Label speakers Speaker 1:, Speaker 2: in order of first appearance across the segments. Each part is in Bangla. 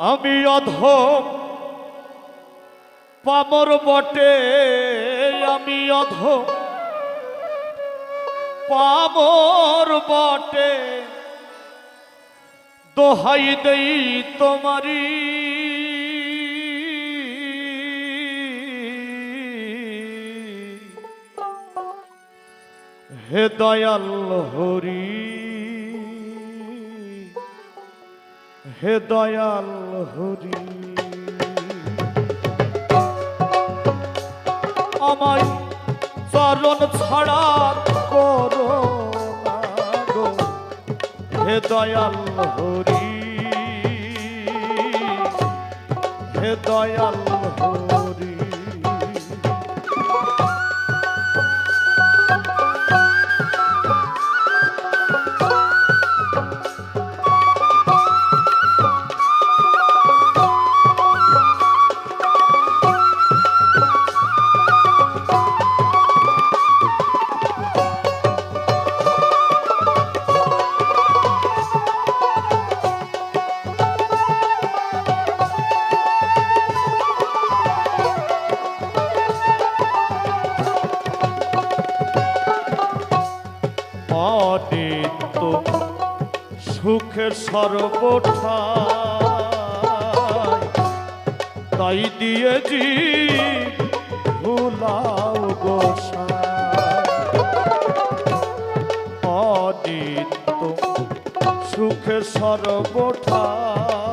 Speaker 1: আমি অধ পামর বটে আমি অধ পামর বটে দোহাই দেই তোমারি। হে দয়াল হরি হে দয়াল হরি। আমায় চরণ ছাড়া করো হে দয়াল হরি। হে দয়াল হরি। সুখের সর্বঠা তাই দিয়েছি ভুলাও গোসা অদিত সুখের সর্বঠাই।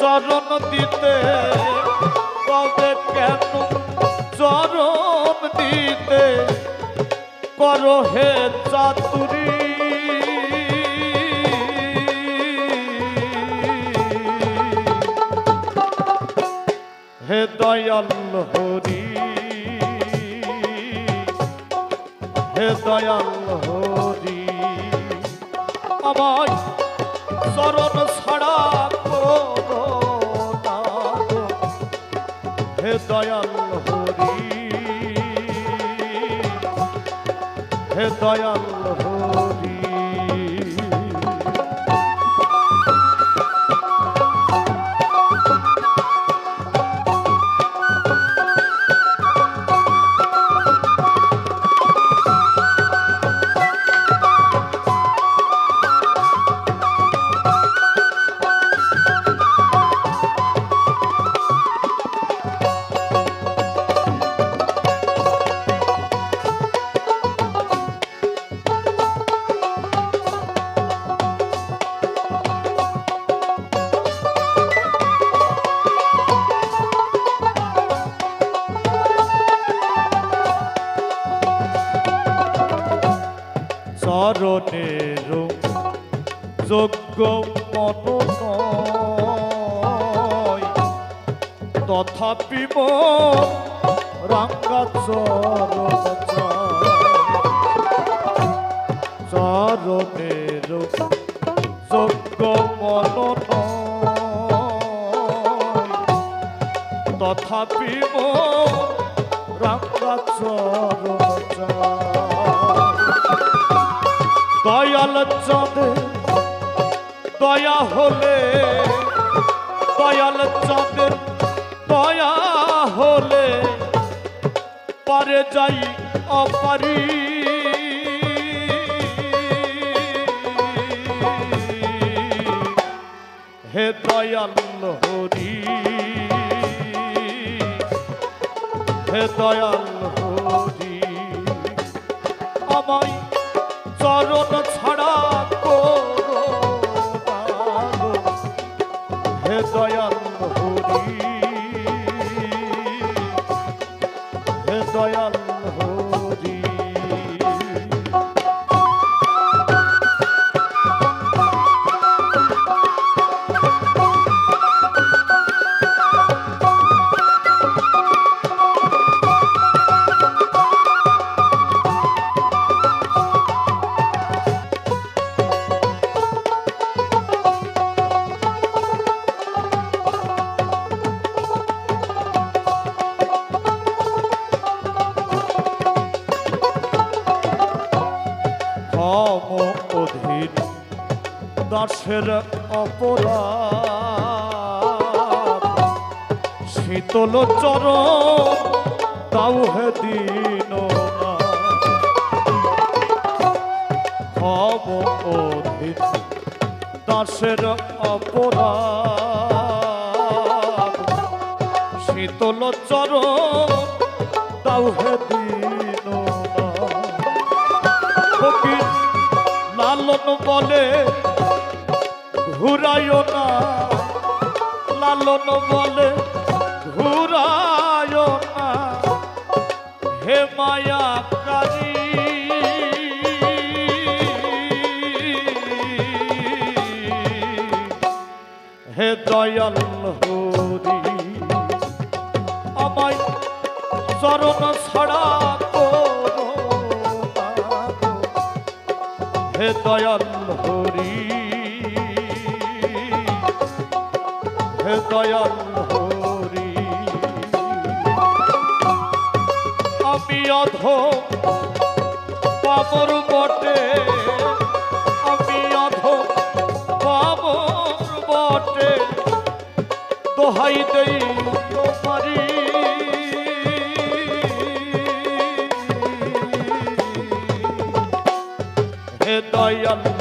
Speaker 1: চরণ দিতে তবে কেন? চরণ দিতে করো হে চাতুরি। হে দয়াল হরি, হে দয়াল হরি, আমায় চরণ ছাড়া হে দয়াল হরি। হে দয়াল হরি। চরণের যোগ্য নয় তথাপি রাঙ্গা চরণ চরণের যোগ্য নয় তথাপি রাঙ্গা চরণ দয়াল চাঁদে দয়া হলে, দয়াল চাঁদের দয়া হলে পারে যাই অপারি। হে দয়াল হরি, হে দয়াল হরি, আমায় চরণ দয়াল দাসের অপরাধ। শীতল চরণ, তাও হে দিন না। ভব অধীন দাসের অপরাধ। শীতল চরণ, তাও হে দিন না। ফকির লালন বলে ঘুরাইও না। লালন বলে ঘুরাইও না। হে মায়া কাজী হে দয়াল হরি, আমায় চরণ ছাড়া হে দয়াল হরি। দয়াল হরি। আমি অধ পামর বটে আমি অধ পামর বটে দোহাই দেই তোমারি। হে দয়াল